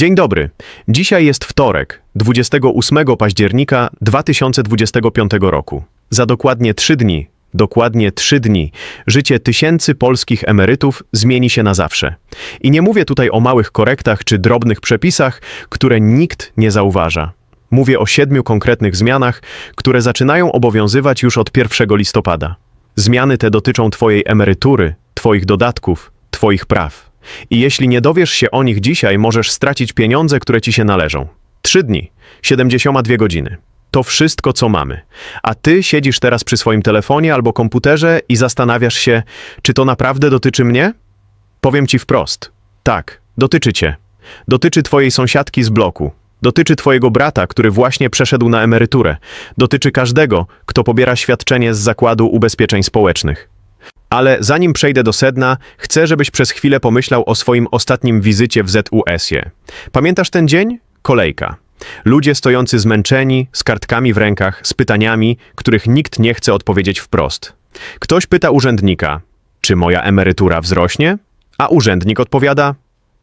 Dzień dobry. Dzisiaj jest wtorek, 28 października 2025 roku. Za dokładnie trzy dni, dokładnie trzy dni, życie tysięcy polskich emerytów zmieni się na zawsze. I nie mówię tutaj o małych korektach czy drobnych przepisach, które nikt nie zauważa. Mówię o siedmiu konkretnych zmianach, które zaczynają obowiązywać już od 1 listopada. Zmiany te dotyczą Twojej emerytury, Twoich dodatków, Twoich praw. I jeśli nie dowiesz się o nich dzisiaj, możesz stracić pieniądze, które ci się należą. Trzy dni, 72 godziny. To wszystko, co mamy. A ty siedzisz teraz przy swoim telefonie albo komputerze i zastanawiasz się, czy to naprawdę dotyczy mnie? Powiem ci wprost. Tak, dotyczy cię. Dotyczy twojej sąsiadki z bloku. Dotyczy twojego brata, który właśnie przeszedł na emeryturę. Dotyczy każdego, kto pobiera świadczenie z Zakładu Ubezpieczeń Społecznych. Ale zanim przejdę do sedna, chcę, żebyś przez chwilę pomyślał o swoim ostatnim wizycie w ZUS-ie. Pamiętasz ten dzień? Kolejka. Ludzie stojący zmęczeni, z kartkami w rękach, z pytaniami, których nikt nie chce odpowiedzieć wprost. Ktoś pyta urzędnika, czy moja emerytura wzrośnie? A urzędnik odpowiada,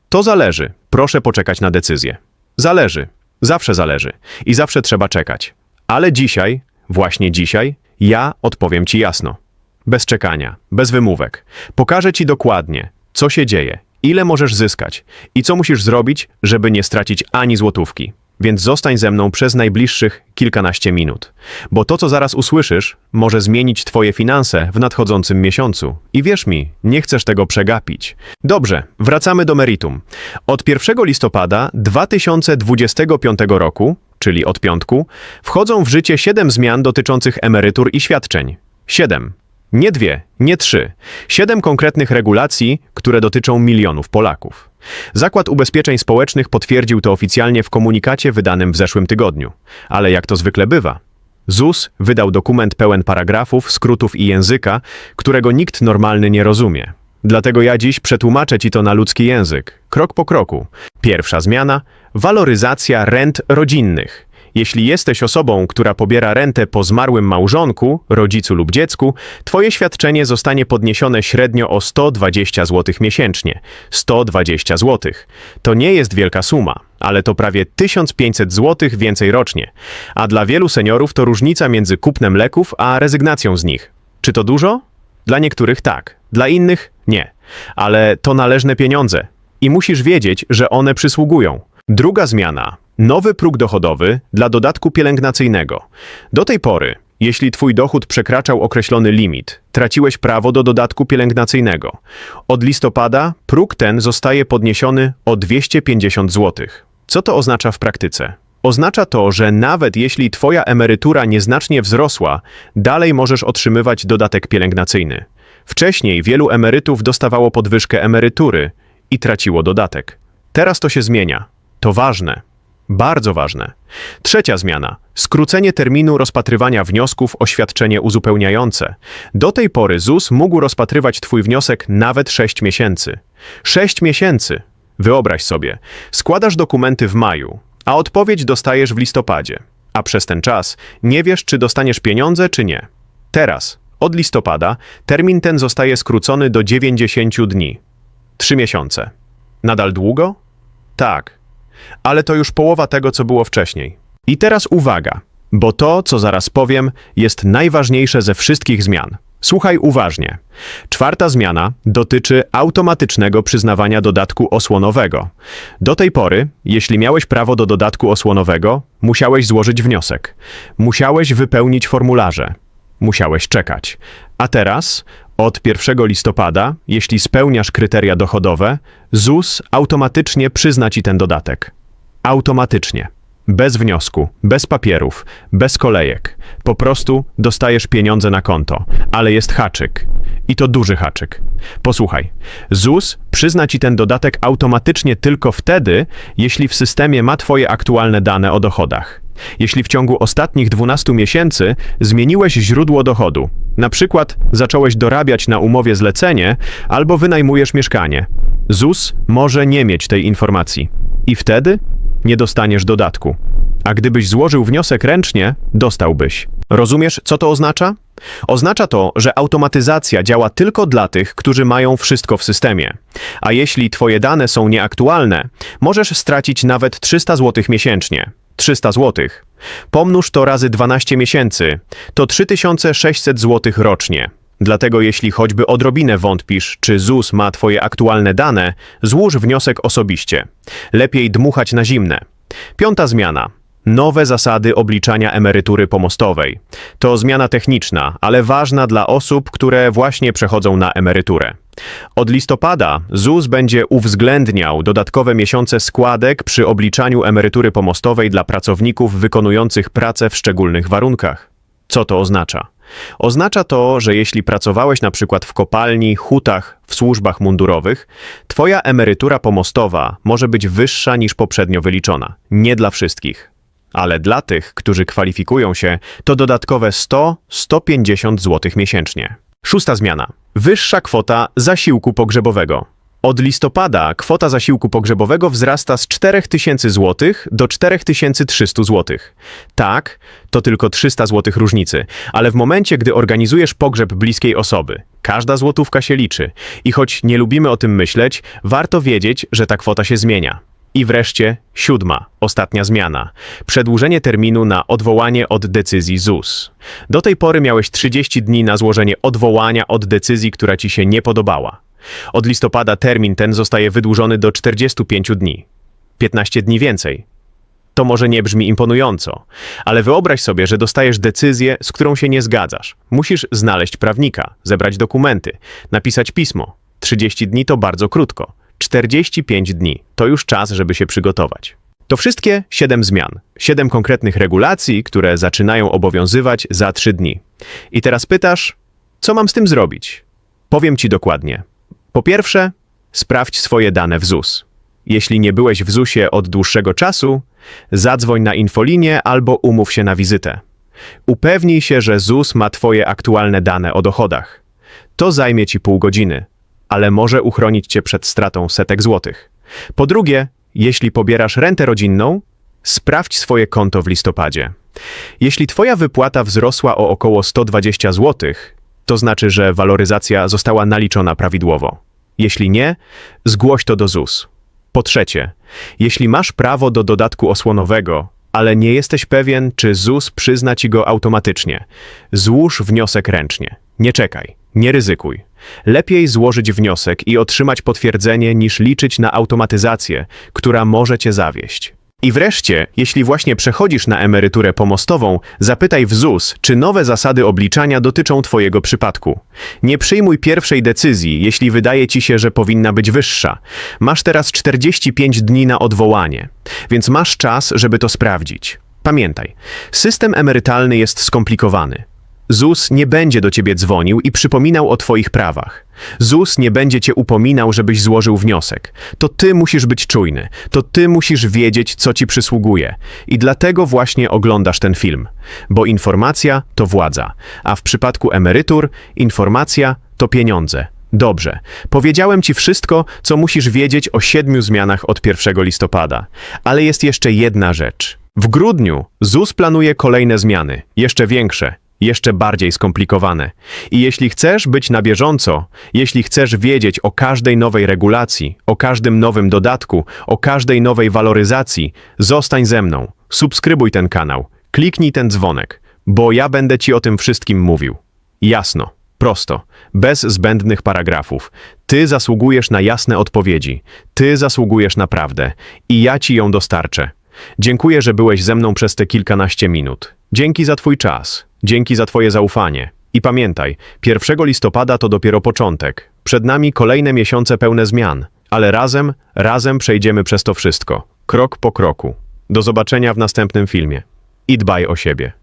to zależy, proszę poczekać na decyzję. Zależy, zawsze zależy i zawsze trzeba czekać. Ale dzisiaj, właśnie dzisiaj, ja odpowiem ci jasno. Bez czekania, bez wymówek. Pokażę ci dokładnie, co się dzieje, ile możesz zyskać i co musisz zrobić, żeby nie stracić ani złotówki. Więc zostań ze mną przez najbliższych kilkanaście minut. Bo to, co zaraz usłyszysz, może zmienić Twoje finanse w nadchodzącym miesiącu. I wierz mi, nie chcesz tego przegapić. Dobrze, wracamy do meritum. Od 1 listopada 2025 roku, czyli od piątku, wchodzą w życie 7 zmian dotyczących emerytur i świadczeń. 7. Nie dwie, nie trzy. Siedem konkretnych regulacji, które dotyczą milionów Polaków. Zakład Ubezpieczeń Społecznych potwierdził to oficjalnie w komunikacie wydanym w zeszłym tygodniu. Ale jak to zwykle bywa, ZUS wydał dokument pełen paragrafów, skrótów i języka, którego nikt normalny nie rozumie. Dlatego ja dziś przetłumaczę ci to na ludzki język, krok po kroku. Pierwsza zmiana waloryzacja rent rodzinnych. Jeśli jesteś osobą, która pobiera rentę po zmarłym małżonku, rodzicu lub dziecku, twoje świadczenie zostanie podniesione średnio o 120 zł miesięcznie. 120 zł. To nie jest wielka suma, ale to prawie 1500 zł więcej rocznie. A dla wielu seniorów to różnica między kupnem leków a rezygnacją z nich. Czy to dużo? Dla niektórych tak, dla innych nie. Ale to należne pieniądze. I musisz wiedzieć, że one przysługują. Druga zmiana. Nowy próg dochodowy dla dodatku pielęgnacyjnego. Do tej pory, jeśli twój dochód przekraczał określony limit, traciłeś prawo do dodatku pielęgnacyjnego. Od listopada próg ten zostaje podniesiony o 250 zł. Co to oznacza w praktyce? Oznacza to, że nawet jeśli twoja emerytura nieznacznie wzrosła, dalej możesz otrzymywać dodatek pielęgnacyjny. Wcześniej wielu emerytów dostawało podwyżkę emerytury i traciło dodatek. Teraz to się zmienia. To ważne. Bardzo ważne. Trzecia zmiana. Skrócenie terminu rozpatrywania wniosków o świadczenie uzupełniające. Do tej pory ZUS mógł rozpatrywać Twój wniosek nawet 6 miesięcy. 6 miesięcy! Wyobraź sobie, składasz dokumenty w maju, a odpowiedź dostajesz w listopadzie. A przez ten czas nie wiesz, czy dostaniesz pieniądze, czy nie. Teraz, od listopada, termin ten zostaje skrócony do 90 dni. Trzy miesiące. Nadal długo? Tak, ale to już połowa tego, co było wcześniej. I teraz uwaga, bo to, co zaraz powiem, jest najważniejsze ze wszystkich zmian. Słuchaj uważnie. Czwarta zmiana dotyczy automatycznego przyznawania dodatku osłonowego. Do tej pory, jeśli miałeś prawo do dodatku osłonowego, musiałeś złożyć wniosek. Musiałeś wypełnić formularze. Musiałeś czekać. A teraz, od 1 listopada, jeśli spełniasz kryteria dochodowe, ZUS automatycznie przyzna ci ten dodatek. Automatycznie. Bez wniosku, bez papierów, bez kolejek. Po prostu dostajesz pieniądze na konto, ale jest haczyk. I to duży haczyk. Posłuchaj, ZUS przyzna ci ten dodatek automatycznie tylko wtedy, jeśli w systemie ma twoje aktualne dane o dochodach. Jeśli w ciągu ostatnich 12 miesięcy zmieniłeś źródło dochodu, na przykład zacząłeś dorabiać na umowie zlecenie albo wynajmujesz mieszkanie, ZUS może nie mieć tej informacji. I wtedy nie dostaniesz dodatku. A gdybyś złożył wniosek ręcznie, dostałbyś. Rozumiesz, co to oznacza? Oznacza to, że automatyzacja działa tylko dla tych, którzy mają wszystko w systemie. A jeśli Twoje dane są nieaktualne, możesz stracić nawet 300 zł miesięcznie. 300 zł. Pomnóż to razy 12 miesięcy, to 3600 zł rocznie. Dlatego jeśli choćby odrobinę wątpisz, czy ZUS ma Twoje aktualne dane, złóż wniosek osobiście. Lepiej dmuchać na zimne. Piąta zmiana. Nowe zasady obliczania emerytury pomostowej. To zmiana techniczna, ale ważna dla osób, które właśnie przechodzą na emeryturę. Od listopada ZUS będzie uwzględniał dodatkowe miesiące składek przy obliczaniu emerytury pomostowej dla pracowników wykonujących pracę w szczególnych warunkach. Co to oznacza? Oznacza to, że jeśli pracowałeś na przykład w kopalni, hutach, w służbach mundurowych, twoja emerytura pomostowa może być wyższa niż poprzednio wyliczona. Nie dla wszystkich. Ale dla tych, którzy kwalifikują się, to dodatkowe 100-150 zł miesięcznie. Szósta zmiana. Wyższa kwota zasiłku pogrzebowego. Od listopada kwota zasiłku pogrzebowego wzrasta z 4000 zł do 4300 zł. Tak, to tylko 300 zł różnicy, ale w momencie, gdy organizujesz pogrzeb bliskiej osoby, każda złotówka się liczy i choć nie lubimy o tym myśleć, warto wiedzieć, że ta kwota się zmienia. I wreszcie siódma, ostatnia zmiana. Przedłużenie terminu na odwołanie od decyzji ZUS. Do tej pory miałeś 30 dni na złożenie odwołania od decyzji, która ci się nie podobała. Od listopada termin ten zostaje wydłużony do 45 dni. 15 dni więcej. To może nie brzmi imponująco, ale wyobraź sobie, że dostajesz decyzję, z którą się nie zgadzasz. Musisz znaleźć prawnika, zebrać dokumenty, napisać pismo. 30 dni to bardzo krótko. 45 dni to już czas, żeby się przygotować. To wszystkie 7 zmian, 7 konkretnych regulacji, które zaczynają obowiązywać za 3 dni. I teraz pytasz, co mam z tym zrobić? Powiem ci dokładnie. Po pierwsze, sprawdź swoje dane w ZUS. Jeśli nie byłeś w ZUSie od dłuższego czasu, zadzwoń na infolinię albo umów się na wizytę. Upewnij się, że ZUS ma Twoje aktualne dane o dochodach. To zajmie Ci pół godziny, ale może uchronić Cię przed stratą setek złotych. Po drugie, jeśli pobierasz rentę rodzinną, sprawdź swoje konto w listopadzie. Jeśli Twoja wypłata wzrosła o około 120 zł, to znaczy, że waloryzacja została naliczona prawidłowo. Jeśli nie, zgłoś to do ZUS. Po trzecie, jeśli masz prawo do dodatku osłonowego, ale nie jesteś pewien, czy ZUS przyzna ci go automatycznie, złóż wniosek ręcznie. Nie czekaj, nie ryzykuj. Lepiej złożyć wniosek i otrzymać potwierdzenie, niż liczyć na automatyzację, która może cię zawieść. I wreszcie, jeśli właśnie przechodzisz na emeryturę pomostową, zapytaj w ZUS, czy nowe zasady obliczania dotyczą Twojego przypadku. Nie przyjmuj pierwszej decyzji, jeśli wydaje Ci się, że powinna być wyższa. Masz teraz 45 dni na odwołanie, więc masz czas, żeby to sprawdzić. Pamiętaj, system emerytalny jest skomplikowany. ZUS nie będzie do ciebie dzwonił i przypominał o twoich prawach. ZUS nie będzie cię upominał, żebyś złożył wniosek. To ty musisz być czujny, to ty musisz wiedzieć, co ci przysługuje. I dlatego właśnie oglądasz ten film. Bo informacja to władza, a w przypadku emerytur informacja to pieniądze. Dobrze, powiedziałem ci wszystko, co musisz wiedzieć o siedmiu zmianach od 1 listopada. Ale jest jeszcze jedna rzecz. W grudniu ZUS planuje kolejne zmiany, jeszcze większe, jeszcze bardziej skomplikowane. I jeśli chcesz być na bieżąco, jeśli chcesz wiedzieć o każdej nowej regulacji, o każdym nowym dodatku, o każdej nowej waloryzacji, zostań ze mną, subskrybuj ten kanał, kliknij ten dzwonek, bo ja będę ci o tym wszystkim mówił. Jasno, prosto, bez zbędnych paragrafów. Ty zasługujesz na jasne odpowiedzi, ty zasługujesz na prawdę i ja ci ją dostarczę. Dziękuję, że byłeś ze mną przez te kilkanaście minut. Dzięki za Twój czas, dzięki za Twoje zaufanie. I pamiętaj, 1 listopada to dopiero początek. Przed nami kolejne miesiące pełne zmian, ale razem, razem przejdziemy przez to wszystko, krok po kroku. Do zobaczenia w następnym filmie. I dbaj o siebie.